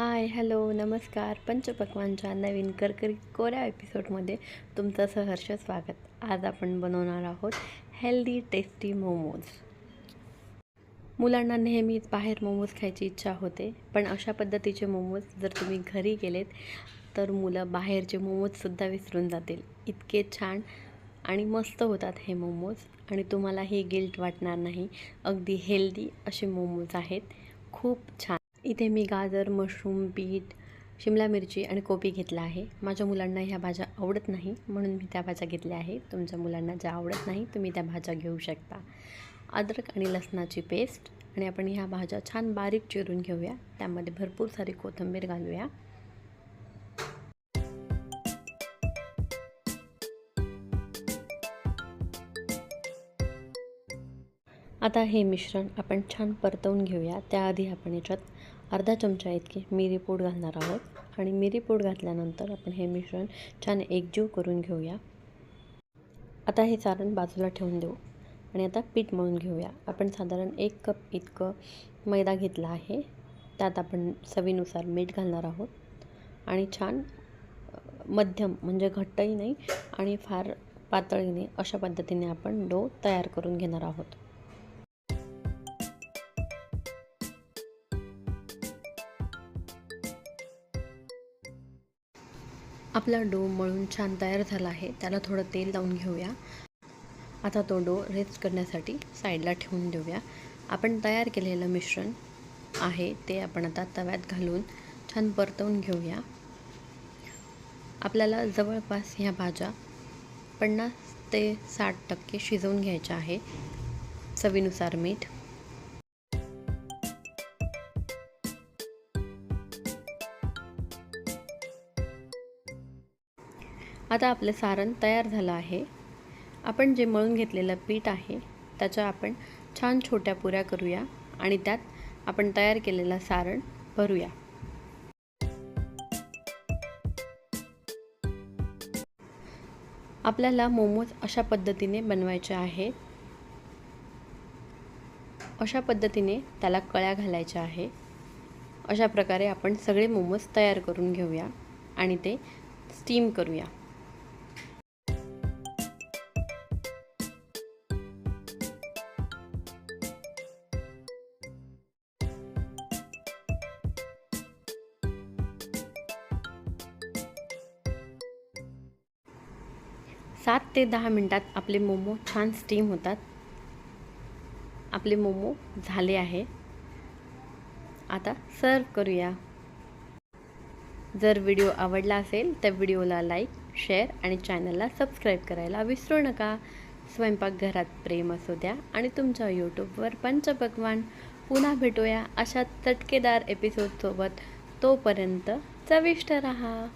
Hi hello नमस्कार. पंचपक्वानच्या नवीन करकरी कोऱ्या एपिसोडमध्ये तुमचं सहर्ष स्वागत. आज आपण बनवणार आहोत हेल्दी टेस्टी मोमोज मुलांना नेहमीच बाहेर मोमोज खायची इच्छा होते पण अशा पद्धतीचे मोमोज जर तुम्ही घरी गेलेत तर मुलं बाहेरचे मोमोजसुद्धा विसरून जातील. इतके छान आणि मस्त होतात हे मोमोज आणि तुम्हालाही गिल्ट वाटणार नाही. अगदी हेल्दी असे मोमोज आहेत. खूप छान. इथे मी गाजर मशरूम बीट शिमला मिरची आणि कोबी घेतला आहे. माझ्या मुलांना ह्या भाज्या आवडत नाही म्हणून मी त्या भाज्या घेतल्या आहे तुमच्या मुलांना ज्या आवडत नाही तुम्ही त्या भाज्या घेऊ शकता. अद्रक आणि लसणाची पेस्ट आणि आपण ह्या भाज्या छान बारीक चिरून घेऊया. त्यामध्ये भरपूर सारी कोथिंबीर घालूया. आता हे मिश्रण आपण छान परतवून घेऊया. त्याआधी आपण याच्यात अर्धा चमचा इतके मिरी पूड घालणार आहोत. आणि मिरी पूड घातल्यानंतर आपण हे मिश्रण छान एकजीव करून घेऊया. आता हे सारण बाजूला ठेवून देऊ. आणि आता पीठ मळून घेऊया. आपण साधारण एक कप इतकं मैदा घेतला आहे. त्यात आपण चवीनुसार मीठ घालणार आहोत. आणि छान मध्यम म्हणजे घट्टही नाही आणि फार पातळीने नाही अशा पद्धतीने आपण डो तयार करून घेणार आहोत. आपला डो मळून छान तयार झाला आहे. त्याला थोडं तेल लावून घेऊया. आता तो डो रेस्ट करण्यासाठी साईडला ठेवून देऊया. आपण तयार केलेलं मिश्रण आहे ते आपण आता तव्यात घालून छान परतवून घेऊया. आपल्याला जवळपास ह्या भाज्या पन्नास ते साठ टक्के शिजवून घ्यायच्या आहे. चवीनुसार मीठ आता आपलं सारण तयार झालं आहे. आपण जे मळून घेतलेलं पीठ आहे त्याच्या आपण छान छोट्या पुऱ्या करूया आणि त्यात आपण तयार केलेलं सारण भरूया. आपल्याला मोमोज अशा पद्धतीने बनवायचे आहेत. अशा पद्धतीने त्याला कळ्या घालायच्या आहे. अशा प्रकारे आपण सगळे मोमोज तयार करून घेऊया आणि ते स्टीम करूया. सात ते दहा मिनटात आपले मोमो छान स्टीम होतात. आपले मोमो झाले आहे. आता सर्व करूया. जर व्हिडिओ आवडला असेल तर व्हिडिओला लाईक शेअर आणि चॅनलला सबस्क्राईब करायला विसरू नका. स्वयंपाकघरात प्रेम असू द्या आणि तुमच्या यूट्यूबवर पंचपकवान. पुन्हा भेटूया अशा चटकेदार एपिसोडसोबत तोपर्यंत चविष्ट रहा.